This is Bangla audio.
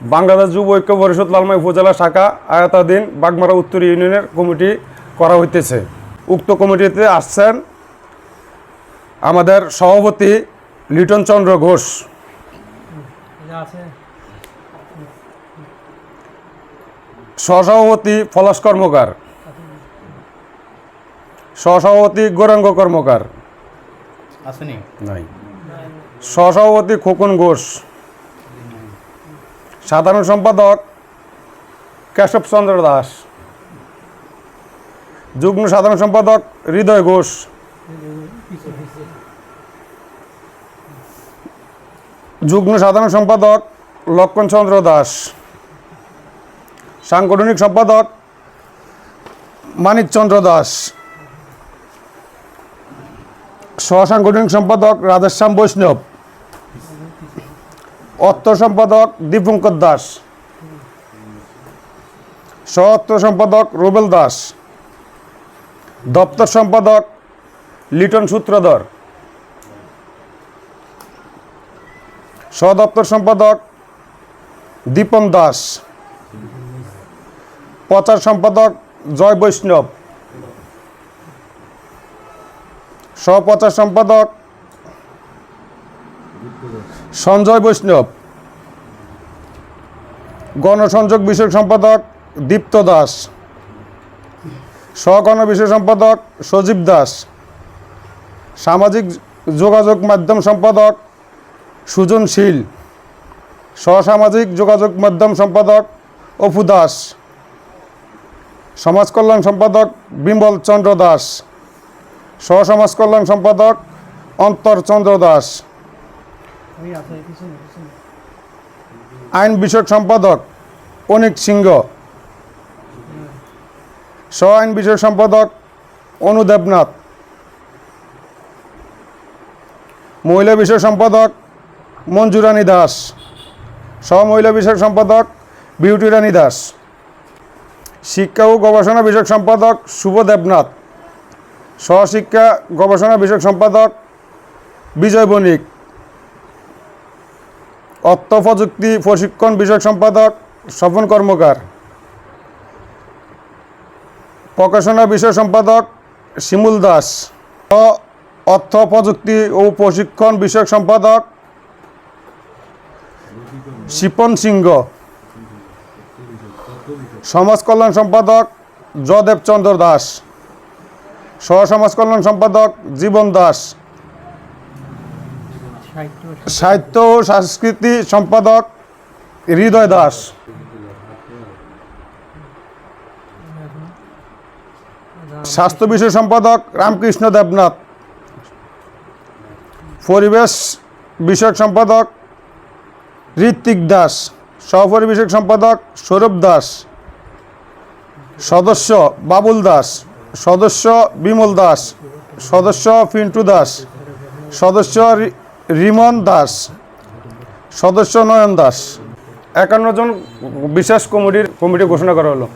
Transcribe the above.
বাংলাদেশ যুব ঐক্য পরিষদ লালমাই উপজেলা শাখা আয়তাধীন বাগমারা উত্তর ইউনিয়নের কমিটি করা হইতেছে। উক্ত কমিটিতে আসছেন আমাদের সভাপতি লিটন চন্দ্র ঘোষ। সহসভাপতি পলাশ কর্মকার। সহসভাপতি গৌরাঙ্গ কর্মকার। নাই। সহসভাপতি খোকন ঘোষ। সাধারণ সম্পাদক কেশবচন্দ্র দাস। যুগ্ম সাধারণ সম্পাদক হৃদয় ঘোষ। যুগ্ম সাধারণ সম্পাদক লক্ষণচন্দ্র দাস। সাংগঠনিক সম্পাদক মানিকচন্দ্র দাস। সহসাংগঠনিক সম্পাদক রাধেশ্যাম বৈষ্ণব। অর্থ সম্পাদক দীপঙ্কর দাস। সহ অর্থ সম্পাদক রুবেল দাস। দপ্তর সম্পাদক লিটন সূত্রধর। সহ দপ্তর সম্পাদক দীপন দাস। প্রচার সম্পাদক জয় বৈষ্ণব। সহপ্রচার সম্পাদক সঞ্জয় বৈষ্ণব। গণসংযোগ বিষয়ক সম্পাদক দীপ্ত দাস। সহগণ বিষয় সম্পাদক সজীব দাস। সামাজিক যোগাযোগ মাধ্যম সম্পাদক সুজনশীল সহসামাজিক যোগাযোগ মাধ্যম সম্পাদক অপু দাস। সমাজ কল্যাণ সম্পাদক বিমল চন্দ্র দাস। সহসমাজ কল্যাণ সম্পাদক অন্তর চন্দ্র দাস। আইন বিষয়ক সম্পাদক অনিক সিংহ। সহ আইন বিষয়ক সম্পাদক অনু দেবনাথ। মহিলা বিষয়ক সম্পাদক মঞ্জুরানী দাস। সহ মহিলা বিষয়ক সম্পাদক বিউটি রানী দাস। শিক্ষা ও গবেষণা বিষয়ক সম্পাদক শুভ দেবনাথ। সহশিক্ষা গবেষণা বিষয়ক সম্পাদক বিজয় বণিক। অর্থ প্রযুক্তি প্রশিক্ষণ বিষয়ক সম্পাদক, স্বপন কর্মকার। প্রকাশনা বিষয় সম্পাদক, শিমুল দাস। অর্থ প্রযুক্তি ও প্রশিক্ষণ বিষয়ক সম্পাদক, শিপন সিংহ। সমাজ কল্যাণ সম্পাদক, জয়দেব চন্দ্র দাস। সহ সমাজ কল্যাণ সম্পাদক, জীবন দাস। সাহিত্য ও সংস্কৃতি সম্পাদক হৃদয় দাস। স্বাস্থ্য বিষয় সম্পাদক রামকৃষ্ণ দেবনাথ। পরিবেশ বিষয়ক সম্পাদক ঋত্বিক দাস। সহপরি বিষয়ক সম্পাদক সৌরভ দাস। সদস্য বাবুল দাস। সদস্য বিমল দাস। সদস্য পিন্টু দাস। সদস্য রিমন দাস সদস্য নয়ন দাস। একান্ন জন বিশেষ কমিটির কমিটি ঘোষণা করা হলো।